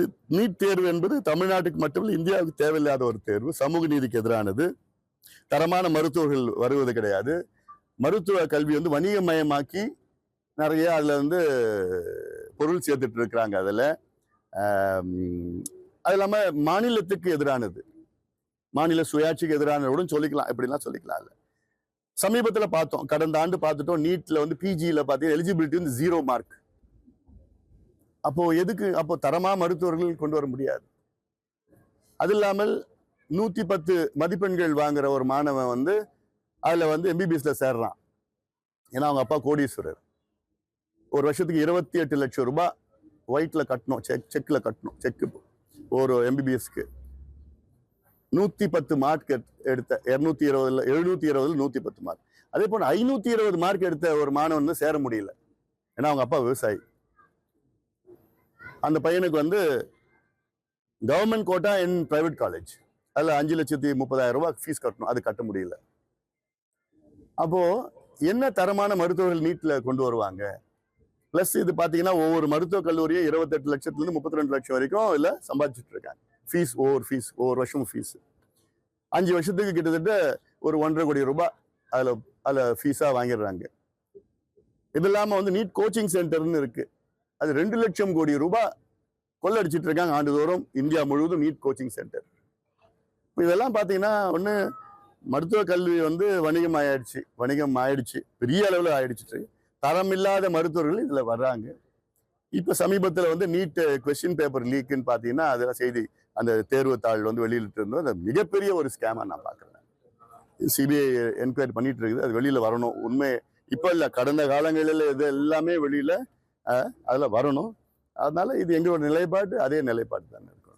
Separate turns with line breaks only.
இது நீட் தேர்வு என்பது தமிழ்நாட்டுக்கு மட்டுமல்ல இந்தியாவுக்கு தேவையில்லாத ஒரு தேர்வு. சமூக நீதிக்கு எதிரானது. தரமான மருத்துவர்கள் வருவது கிடையாது. மருத்துவ கல்வி வந்து வணிகமயமாக்கி நிறைய அதில் வந்து பொருள் சேர்த்துட்டு இருக்கிறாங்க அதில் அது இல்லாமல் மாநிலத்துக்கு எதிரானது. மாநில சுயாட்சிக்கு எதிரானதுடன் சொல்லிக்கலாம் இப்படிலாம் சொல்லிக்கலாம் இல்லை சமீபத்தில் பார்த்தோம் கடந்த ஆண்டு பார்த்துட்டோம் நீட்டில் வந்து பிஜியில் பார்த்தீங்கன்னா எலிஜிபிலிட்டி வந்து ஜீரோ மார்க் அப்போ எதுக்கு? அப்போ தரமா மருத்துவர்கள் கொண்டு வர முடியாது. அது இல்லாமல் நூற்றி பத்து மதிப்பெண்கள் வாங்குற ஒரு மாணவன் வந்து அதில் வந்து எம்பிபிஎஸ்ல சேர்றான். ஏன்னா அவங்க அப்பா கோடீஸ்வரர். ஒரு வருஷத்துக்கு இருபத்தி எட்டு லட்சம் ரூபாய் ஒயிட்டில் கட்டணும். செக் செக்கில் கட்டணும். செக்கு ஒரு எம்பிபிஎஸ்க்கு நூற்றி பத்து மார்க் எடுத்த இரநூத்தி இருபதுல எழுநூத்தி இருபதுல நூற்றி பத்து மார்க். அதே போல் ஐநூற்றி இருபது மார்க் எடுத்த ஒரு மாணவன் வந்து சேர முடியல. ஏன்னா அவங்க அப்பா விவசாயி. அந்த பையனுக்கு வந்து government quota in private college அதில் அஞ்சு லட்சத்தி முப்பதாயிரம் ரூபாய் ஃபீஸ் கட்டணும். அது கட்ட முடியல. அப்போது என்ன தரமான மருத்துவர்கள் நீட்டில் கொண்டு வருவாங்க? ப்ளஸ் இது பார்த்தீங்கன்னா ஒவ்வொரு மருத்துவக் கல்லூரியும் இருபத்தெட்டு லட்சத்துலேருந்து முப்பத்தி ரெண்டு லட்சம் வரைக்கும் இதில் சம்பாதிச்சுட்டு இருக்காங்க. ஃபீஸ் ஒவ்வொரு ஃபீஸ் ஒவ்வொரு வருஷமும் ஃபீஸ் அஞ்சு வருஷத்துக்கு கிட்டத்தட்ட ஒரு ஒன்றரை கோடி ரூபாய் அதில் அதில் ஃபீஸாக வாங்கிடுறாங்க. இது இல்லாமல் வந்து நீட் கோச்சிங் சென்டர்னு இருக்குது அது ரெண்டு லட்சம் கோடி ரூபாய் கொள்ளடிச்சிட்டு இருக்காங்க ஆண்டுதோறும் இந்தியா முழுவதும் நீட் கோச்சிங் சென்டர் இப்போ இதெல்லாம் பார்த்தீங்கன்னா ஒன்று மருத்துவ கல்வி வந்து வணிகம் ஆயிடுச்சு. வணிகம் ஆயிடுச்சு. பெரிய அளவில் ஆயிடுச்சு தரம் இல்லாத மருத்துவர்கள் இதில் வர்றாங்க. இப்போ சமீபத்தில் வந்து நீட் கொஸ்டின் பேப்பர் லீக்குன்னு பார்த்தீங்கன்னா அதில் செய்தி அந்த தேர்வு தாள் வந்து வெளியிட்டு இருந்தோம். அது மிகப்பெரிய ஒரு ஸ்கேமாக நான் பார்க்குறேன் சிபிஐ என்கொயரி பண்ணிட்டு இருக்குது. அது வெளியில் வரணும். உண்மை இப்போ இல்லை. கடந்த காலங்களில் இது எல்லாமே வெளியில் அதில் வரணும். அதனால் இது எங்களோட நிலைப்பாடு அதே நிலைப்பாடு தானே இருக்கும்.